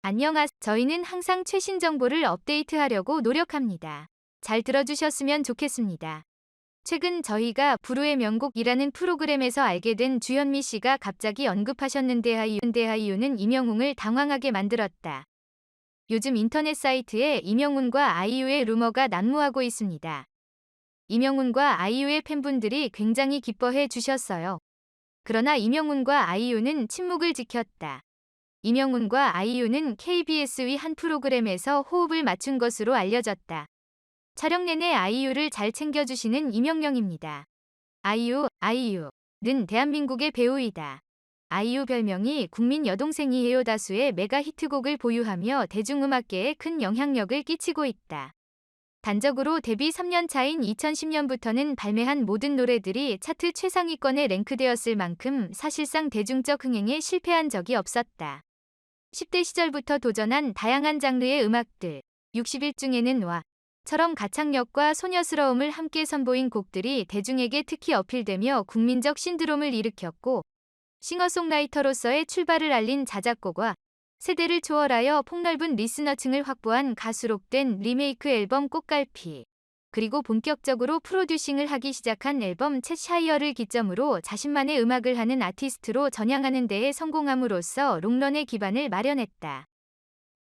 안녕하세요. 저희는 항상 최신 정보를 업데이트하려고 노력합니다. 잘 들어주셨으면 좋겠습니다. 최근 저희가 부르의 명곡이라는 프로그램에서 알게 된 주현미 씨가 갑자기 언급하셨는데 하이유는 임영웅을 당황하게 만들었다. 요즘 인터넷 사이트에 임영웅과 아이유의 루머가 난무하고 있습니다. 임영웅과 아이유의 팬분들이 굉장히 기뻐해 주셨어요. 그러나 임영웅과 아이유는 침묵을 지켰다. 임영웅과 아이유는 KBS의 한 프로그램에서 호흡을 맞춘 것으로 알려졌다. 촬영 내내 아이유를 잘 챙겨주시는 임영영입니다. 아이유, 아이유는 대한민국의 배우이다. 아이유 별명이 국민 여동생이 에요 다수의 메가 히트곡을 보유하며 대중음악계에 큰 영향력을 끼치고 있다. 단적으로 데뷔 3년 차인 2010년부터는 발매한 모든 노래들이 차트 최상위권에 랭크되었을 만큼 사실상 대중적 흥행에 실패한 적이 없었다. 10대 시절부터 도전한 다양한 장르의 음악들, 60일 중에는 와, 처럼 가창력과 소녀스러움을 함께 선보인 곡들이 대중에게 특히 어필되며 국민적 신드롬을 일으켰고, 싱어송라이터로서의 출발을 알린 자작곡과 세대를 초월하여 폭넓은 리스너층을 확보한 가수록된 리메이크 앨범 꽃갈피, 그리고 본격적으로 프로듀싱을 하기 시작한 앨범 챗 샤이어를 기점으로 자신만의 음악을 하는 아티스트로 전향하는 데에 성공함으로써 롱런의 기반을 마련했다.